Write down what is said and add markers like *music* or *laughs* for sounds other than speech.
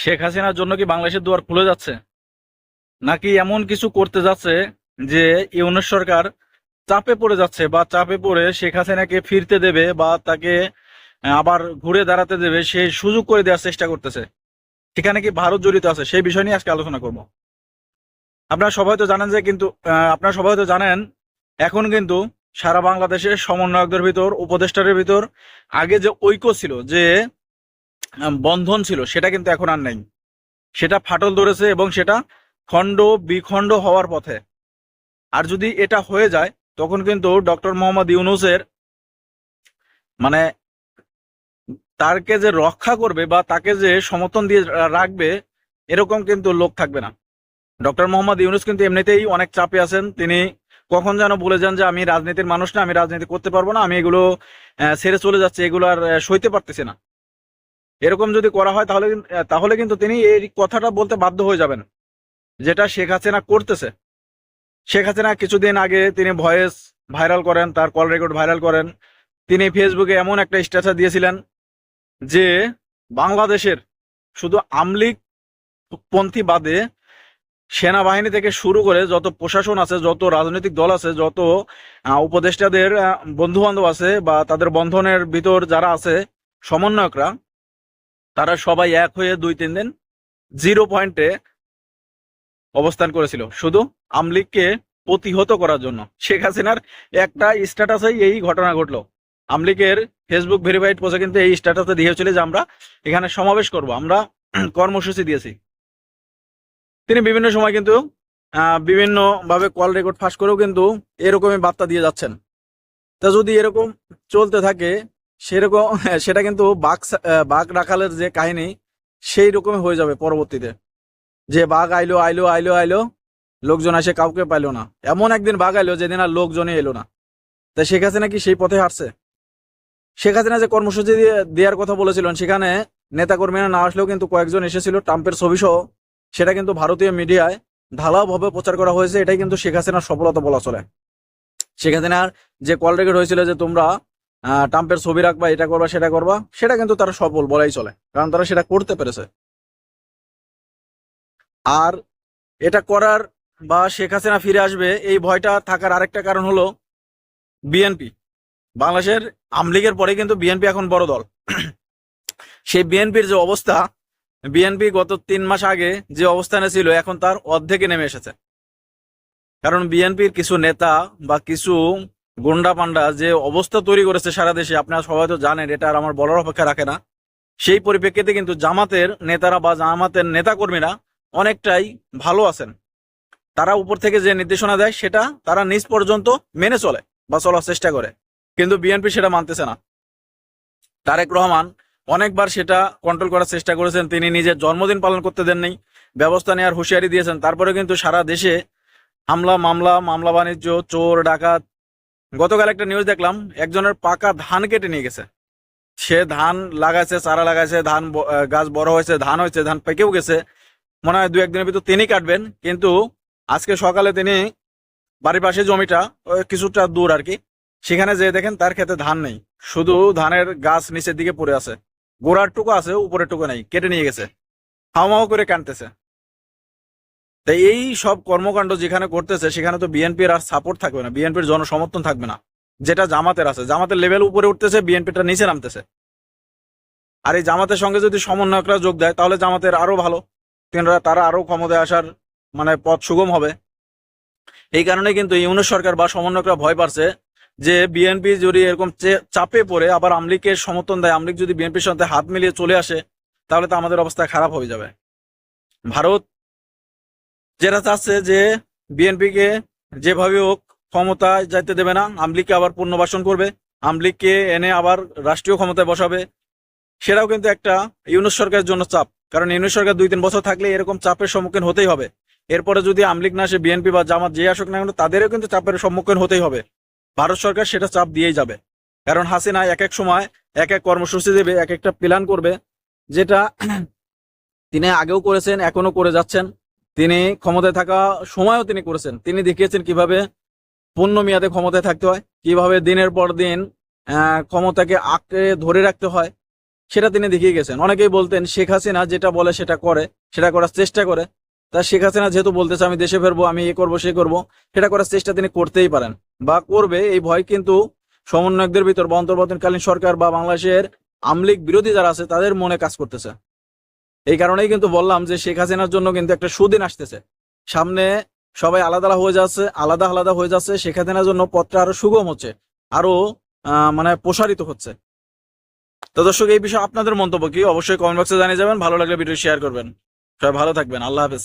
শেখ হাসিনার জন্য কি বাংলাদেশের দুয়ার খুলে যাচ্ছে? নাকি এমন কিছু করতে যাচ্ছে যে ইউনুস সরকার চাপে পড়ে যাচ্ছে বা চাপে পড়ে শেখ হাসিনাকে ফিরতে দেবে বা তাকে আবার ঘুরে দাঁড়াতে দেবে সেই সুযোগ করে দেওয়ার চেষ্টা করতেছে? সেখানে কি ভারত জড়িত আছে? সেই বিষয় নিয়ে আজকে আলোচনা করব। আপনারা সবাই তো জানেন যে কিন্তু আপনারা সবাই তো জানেন, এখন কিন্তু সারা বাংলাদেশের সমন্বয়কদের ভিতর, উপদেষ্টাদের ভিতর আগে যে ঐক্য ছিল যে বন্ধন ছিল, সেটা কিন্তু এখন আর নেই। সেটা ফাটল ধরেছে এবং সেটা খণ্ড বিখণ্ড হওয়ার পথে। আর যদি এটা হয়ে যায়, তখন কিন্তু ডক্টর মোহাম্মদ ইউনুসের মানে তাকে যে রক্ষা করবে বা তাকে যে সমর্থন দিয়ে রাখবে, এরকম কিন্তু লোক থাকবে না। ডক্টর মোহাম্মদ ইউনুস কিন্তু এমনিতেই অনেক চাপে আছেন। তিনি কখন যেন বলে যান যে, আমি রাজনীতির মানুষ না, আমি রাজনীতি করতে পারব না, আমি এগুলো ছেড়ে চলে যাচ্ছে, এগুলো আর সইতে পারতেছি না। এরকম যদি করা হয় তাহলে তাহলে কিন্তু তিনি এই কথাটা বলতে বাধ্য হয়ে যাবেন। যেটা শেখ হাসিনা করতেছে। শেখ হাসিনা কিছুদিন আগে তিনি ভয়েস ভাইরাল করেন, তার কল রেকর্ড ভাইরাল করেন। তিনি ফেসবুকে এমন একটা স্ট্যাটাস দিয়েছিলেন যে, বাংলাদেশের শুধু আমলিগ পন্থী বাদে সেনাবাহিনী থেকে শুরু করে যত প্রশাসন আছে, যত রাজনৈতিক দল আছে, যত উপদেষ্টাদের বন্ধু বান্ধব আছে বা তাদের বন্ধনের ভিতর যারা আছে, সমন্বয়করা তারা সবাই এক হয়ে দুই তিন দিন জিরো পয়েন্টে অবস্থান করেছিল। শুধু আমলিগকে প্রতিহত করার জন্য। শেখ হাসিনার একটা স্ট্যাটাসেই এই ঘটনা ঘটলো। আমলিগের ফেসবুক ভেরিফাইড পোস্টে কিন্তু এই স্ট্যাটাসে দিয়েছিল যে আমরা এখানে সমাবেশ করব। আমরা *clears throat* কর্মসূচি দিয়েছি। তিনি বিভিন্ন সময় কিন্তু আহ, বিভিন্ন ভাবে কল রেকর্ড ফাঁস করেও কিন্তু এরকমই বার্তা দিয়ে যাচ্ছেন। তা যদি এরকম চলতে থাকে সেরকম, *laughs* সেটা কিন্তু বাঘ বাঘ রাখালের যে কাহিনী সেই রকমই হয়ে যাবে পরবর্তীতে। যে বাঘ আইলো আইলো আইলো আইলো, লোকজন আসে কাউকে পাইলো না। এমন একদিন বাঘ আইলো যেদিন আর লোকজনই এলো না। তা শেখ হাসিনা কি সেই পথে হাঁটছে? শেখ হাসিনা যে কর্মসূচি দিয়ে, দেওয়ার কথা বলেছিলেন, সেখানে নেতাকর্মীরা না আসলেও কিন্তু কয়েকজন এসেছিল, ট্রাম্পের ছবি সহ সেটা কিন্তু ভারতীয় মিডিয়ায় ঢালাওভাবে প্রচার করা হয়েছে, এটাই কিন্তু শেখ হাসিনার সফলতা বলা চলে। শেখ হাসিনার যে কল রেকর্ড হয়েছিল যে তোমরা ট্রাম্পের ছবি রাখবা, এটা করবা, সেটা করবা, সেটা কিন্তু তারা সফল বলাই চলে, কারণ তারা সেটা করতে পেরেছে। আর এটা করার বা শেখ হাসিনা ফিরে আসবে, এই ভয়টা থাকার আরেকটা কারণ হলো বিএনপি। বাংলাদেশের আমলিগের পরে কিন্তু বিএনপি এখন বড় দল। সেই বিএনপির যে অবস্থা, বিএনপি গত তিন মাস আগে যে অবস্থানে ছিল, এখন তার অর্ধেকে নেমে এসেছে। কারণ বিএনপির কিছু নেতা বা কিছু গুন্ডা পান্ডা যে অবস্থা তৈরি করেছে সারা দেশে, আপনারা সবাই তো জানেন, এটা আর আমার বলার অপেক্ষা রাখে না। সেই পরিপ্রেক্ষিতে কিন্তু জামাতের নেতারা বা জামাতের নেতাকর্মীরা অনেকটাই ভালো আছেন। তারা উপর থেকে যে নির্দেশনা দেয়, সেটা তারা নিজ পর্যন্ত মেনে চলে বা চলার চেষ্টা করে। কিন্তু বিএনপি সেটা মানতেছে না। তারেক রহমান অনেকবার সেটা কন্ট্রোল করার চেষ্টা করেছেন, তিনি নিজের জন্মদিন পালন করতে দেননি, ব্যবস্থা নেওয়ার হুঁশিয়ারি দিয়েছেন। তারপরে কিন্তু সারা দেশে হামলা, মামলা মামলা বাণিজ্য, চোর, ডাকাত গতকাল একটা নিউজ দেখলাম, একজনের পাকা ধান কেটে নিয়ে গেছে। সে ধান লাগাইছে, চারা লাগাইছে, ধান গাছ বড় হয়েছে, ধান হয়েছে, ধান পেকেও গেছে। মনে হয় দু একদিনের ভিতর তিনি কাটবেন, কিন্তু আজকে সকালে তিনি বাড়ির পাশে জমিটা কিছুটা দূর আর কি, সেখানে যেয়ে দেখেন তার ক্ষেতে ধান নেই। শুধু ধানের গাছ নিচের দিকে পড়ে আছে। গোড়ার টুকু আছে, উপরের টুকু নেই, কেটে নিয়ে গেছে। হাওমাও করে কানতেছে তাই এই সব কর্মকাণ্ড যেখানে করতেছে, সেখানে তো বিএনপির আর সাপোর্ট থাকবে না, বিএনপির জনসমর্থন থাকবে না, যেটা জামাতের আছে। জামাতের লেভেল উপরে উঠতেছে, বিএনপিটা নিচে নামতেছে। আর এই জামাতের সঙ্গে যদি সমন্বয়করা যোগ দেয়, তাহলে জামাতের আরও ভালো। তারা আরও ক্ষমতায় আসার মানে পথ সুগম হবে। এই কারণে কিন্তু ইউনুস সরকার বা সমন্বয়করা ভয় পাচ্ছে যে বিএনপি যদি এরকম চাপে পড়ে, আবার আমলিকের সমর্থন দেয় আমলিক যদি বিএনপির সাথে হাত মিলিয়ে চলে আসে, তাহলে তো আমাদের অবস্থা খারাপ হয়ে যাবে। ভারত যেটা চাচ্ছে যে বিএনপিকে যেভাবে হোক ক্ষমতায় যাইতে দেবে না আমলিগকে আবার পুনর্বাসন করবে আমলিগকে এনে আবার রাষ্ট্রীয় ক্ষমতায় বসাবে, সেটাও কিন্তু একটা ইউনুস সরকারের জন্য চাপ। কারণ ইউনুস সরকার দুই তিন বছর থাকলে এরকম চাপের সম্মুখীন হতেই হবে। এরপরে যদি আমলিগ না আসে, বিএনপি বা জামাত যে আসুক না কেন, তাদেরও কিন্তু চাপের সম্মুখীন হতেই হবে। ভারত সরকার সেটা চাপ দিয়েই যাবে। কারণ হাসিনা এক এক সময় এক এক কর্মসূচি দেবে, এক একটা প্ল্যান করবে, যেটা *clears throat* তিনি আগেও করেছেন এখনও করে যাচ্ছেন। তিনি ক্ষমতায় থাকা সময়ও তিনি করেছেন। তিনি দেখিয়েছেন কীভাবে পূর্ণ মেয়াদে ক্ষমতায় থাকতে হয়, কীভাবে দিনের পর দিন ক্ষমতাকে আঁকড়ে ধরে রাখতে হয়, সেটা তিনি দেখিয়ে গেছেন। অনেকেই বলতেন, শেখ হাসিনা যেটা বলে সেটা করে, সেটা করার চেষ্টা করে। তা শেখ হাসিনা যেহেতু বলতেছে, আমি দেশে ফেরবো, আমি এ করব, সে করব, সেটা করার চেষ্টা তিনি করতেই পারেন বা করবে। এই ভয় কিন্তু সমন্বয়কদের ভিতর বা অন্তর্বর্তীকালীন সরকার বা বাংলাদেশের আমলিক বিরোধী যারা আছে, তাদের মনে কাজ করতেছে। এই কারণেই কিন্তু বললাম যে শেখ হাসিনার জন্য কিন্তু একটা সুদিন আসতেছে। সামনে সবাই আলাদা আলাদা হয়ে যাচ্ছে, আলাদা আলাদা হয়ে যাচ্ছে, শেখ হাসিনার জন্য পথটা আরও সুগম হচ্ছে, আরও মানে প্রসারিত হচ্ছে। তো দর্শক, এই বিষয়ে আপনাদের মন্তব্য কি? অবশ্যই কমেন্ট বক্সে জানিয়ে যাবেন। ভালো লাগলে ভিডিও শেয়ার করবেন। সবাই ভালো থাকবেন। আল্লাহ হাফেজ।